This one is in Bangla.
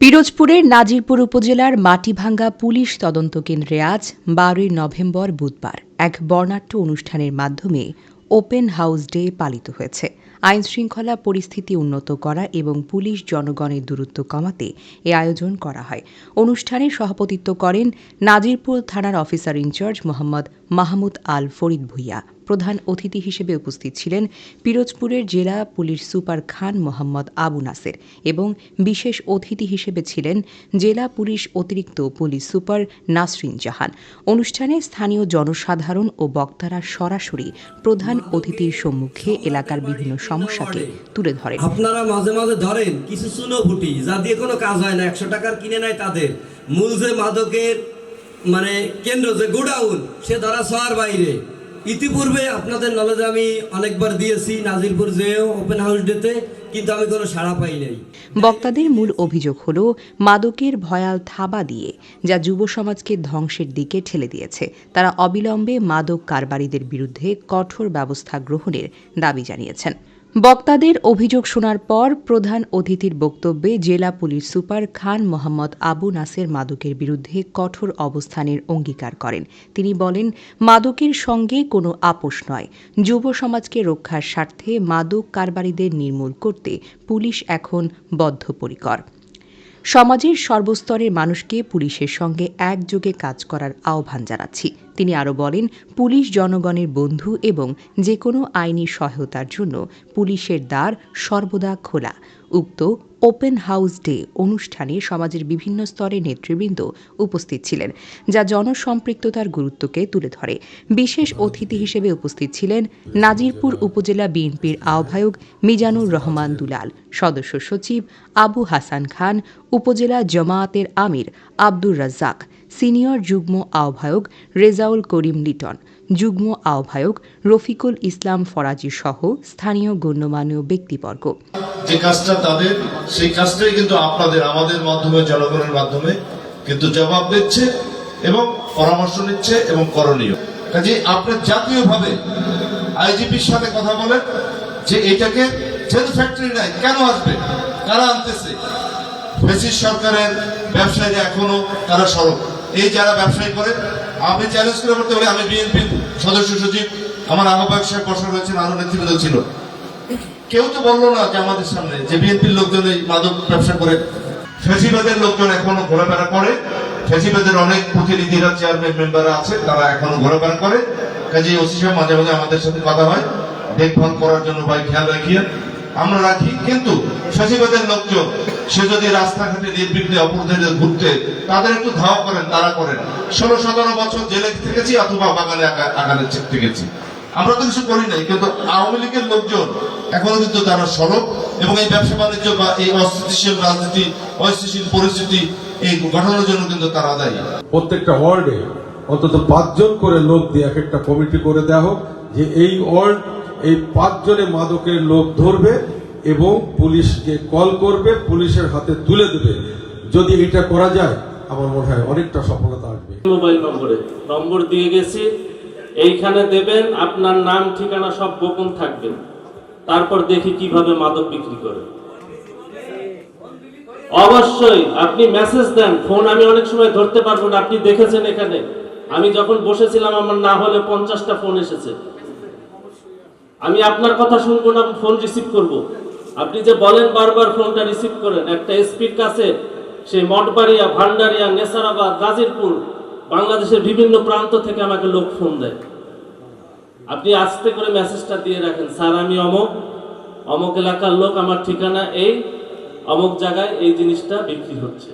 পিরোজপুরের নাজিরপুর উপজেলার মাটিভাঙ্গা পুলিশ তদন্ত কেন্দ্রে আজ বারোই নভেম্বর বুধবার এক বর্ণাঢ্য অনুষ্ঠানের মাধ্যমে ওপেন হাউস ডে পালিত হয়েছে। আইন শৃঙ্খলা পরিস্থিতি উন্নত করা এবং পুলিশ জনগণের দূরত্ব কমাতে এ আয়োজন করা হয়। অনুষ্ঠানে সভাপতিত্ব করেন নাজিরপুর থানার অফিসার ইনচার্জ মোহাম্মদ মাহমুদ আল ফরিদ ভুইয়া। প্রধান অতিথি হিসেবে উপস্থিত ছিলেন পিরোজপুরের জেলা পুলিশ সুপার খান মোহাম্মদ আবু নাসের এবং বিশেষ অতিথি হিসেবে ছিলেন জেলা পুলিশ অতিরিক্ত পুলিশ সুপার নাসরিন জাহান। অনুষ্ঠানে স্থানীয় জনসাধারণ ও বক্তারা সরাসরি প্রধান অতিথির সম্মুখে এলাকার বিভিন্ন সমস্যাকে তুলে ধরেন। আপনারা মাঝে মাঝে ধরেন, কিছু চুনো ফুটি, যা দিয়ে কোনো কাজ হয় না, একশো টাকার কিনে নেয় তাদের। মূল যে মাদকের মানে কেন্দ্র, যে গোডাউন, সে ধরা ছোঁয়ার বাইরে। ইতিপূর্বে আপনাদের নলেজ আমি অনেকবার দিয়েছি নাজিরপুর যেও ওপেন হাউস ডেতে কিন্তু আমি কোনো সাড়া পাই নাই। বক্তাদের মূল অভিযোগ হল মাদকের ভয়াল থাবা দিয়ে, যা যুব সমাজকে ধ্বংসের দিকে ঠেলে দিয়েছে। তারা অবিলম্বে মাদক কারবারিদের বিরুদ্ধে কঠোর ব্যবস্থা গ্রহণের দাবি জানিয়েছেন। বক্তাদের অভিযোগ শোনার পর প্রধান অতিথির বক্তব্যে জেলা পুলিশ সুপার খান মোহাম্মদ আবু নাসের মাদকের বিরুদ্ধে কঠোর অবস্থানের অঙ্গীকার করেন। তিনি বলেন, মাদকের সঙ্গে কোনো আপোষ নয়। যুব সমাজকে রক্ষার স্বার্থে মাদক কারবারিদের নির্মূল করতে পুলিশ এখন বদ্ধপরিকর। সমাজের সর্বস্তরের মানুষকে পুলিশের সঙ্গে একযোগে কাজ করার আহ্বান জানাচ্ছি। তিনি আরও বলেন, পুলিশ জনগণের বন্ধু এবং যে কোনো আইনি সহায়তার জন্য পুলিশের দ্বার সর্বদা খোলা। উক্ত ওপেন হাউস ডে অনুষ্ঠানে সমাজের বিভিন্ন স্তরের নেতৃবৃন্দ উপস্থিত ছিলেন, যা জনসম্পৃক্ততার গুরুত্বকে তুলে ধরে। বিশেষ অতিথি হিসেবে উপস্থিত ছিলেন নাজিরপুর উপজেলা বিএনপির আহ্বায়ক মিজানুর রহমান দুলাল, সদস্য সচিব আবু হাসান খান, উপজেলা জামায়াতের আমির আব্দুর রাজ্জাক সিনিয়র যুগ্ম আহ্বায়ক রেজাউল করিম লিটন, যুগ্ম আহ্বায়ক রফিকুল ইসলাম ফরাজি সহ স্থানীয় গণ্যমান্য ব্যক্তিবর্গ। যে কাজটা তাদের, সেই কাজটাই কিন্তু আপনাদের, আমাদের মাধ্যমে, জনগণের মাধ্যমে কিন্তু জবাব দিচ্ছে এবং পরামর্শ নিচ্ছে এবং করণীয়। কাজে আপনি জাতীয়ভাবে আইজিপির সাথে কথা বলেন যে এটাকে জেল ফ্যাক্টরি নাই, কেন আসবে? কারা আনতেছে? ফেসিস সরকারের ব্যবসায়ীরা এখনও তারা সরব। এই যারা ব্যবসায়ী করে, আমি চ্যালেঞ্জ করে বলতে পারি, আমি বিএনপির সদস্য সচিব, আমার আহ্বায়ক সাহেব বসা রয়েছেন, আরও নেতৃবৃন্দ ছিল। কেউ তো বলল না যে আমাদের সামনে যে বিএনপির লোকজন এই মাদক ব্যবসা করে, ফেসিবাদের লোকজন এখনও ঘোরাফেরা করে, ফেসিবাদের অনেক প্রতিনিধিরা চেয়ারম্যান মেম্বার আছে, তারা এখনও ঘোরাফেরা করে। কাজে ওসি সাহেব মাঝে মাঝে আমাদের সাথে কথা হয়, দেখভাল করার জন্য ভাই খেয়াল রাখিয়া আমরা রাখি। কিন্তু ফেসিবাদের লোকজন সে যদি রাস্তাঘাটে নির্বিঘ্নে অপরাধীদের ঘুরতে তাদের একটু ধাওয়া করেন, তারা করেন। ষোলো, সতেরো বছর জেলে থেকেছি অথবা বাগানে আগা- আগানে থেকেছি আমরা তো কিছু করি নাই, কিন্তু আওয়ামী লীগের লোকজন এখনও কিন্তু তারা সরব এবং এই ব্যবসা বাণিজ্য বা এই অস্থিতিশীল রাজনীতি, অস্থিতিশীল পরিস্থিতি, এই গঠনের জন্য কিন্তু তারা দায়ী। প্রত্যেকটা ওয়ার্ডে অন্তত পাঁচজন করে লোক দিয়ে এক একটা কমিটি করে দেওয়া হোক, যে এই ওয়ার্ড এই পাঁচজনে মাদকের লোক ধরবে এবং পুলিশকে কল করবে, পুলিশের হাতে তুলে দেবে। যদি এটা করা যায়, আমার মনে হয় অনেকটা সফলতা আসবে। মোবাইল নম্বরে, নম্বর দিয়ে গেছি। এইখানে দেবেন, আপনার নাম, ঠিকানা, সব গোপন থাকবে। তারপর দেখি কীভাবে মাদক বিক্রি করে। অবশ্যই, আপনি মেসেজ দেন। ফোন আমি অনেক সময় ধরতে পারব না, আপনি দেখেছেন এখানে। আমি যখন বসেছিলাম, আমার না হলে পঞ্চাশটা ফোন এসেছে। আমি আপনার কথা শুনব না, ফোন রিসিভ করব। আপনি যে বলেন বারবার ফোনটা রিসিভ করেন, একটা এসপির কাছে সেই মঠবাড়িয়া, ভান্ডারিয়া, নেসারাবাদ গাজীরপুর বাংলাদেশের বিভিন্ন প্রান্ত থেকে আমাকে লোক ফোন দেয়। আপনি আস্তে করে মেসেজটা দিয়ে রাখেন, স্যার, আমি অমক অমক এলাকার লোক, আমার ঠিকানা এই, অমক জায়গায় এই জিনিসটা বিক্রি হচ্ছে।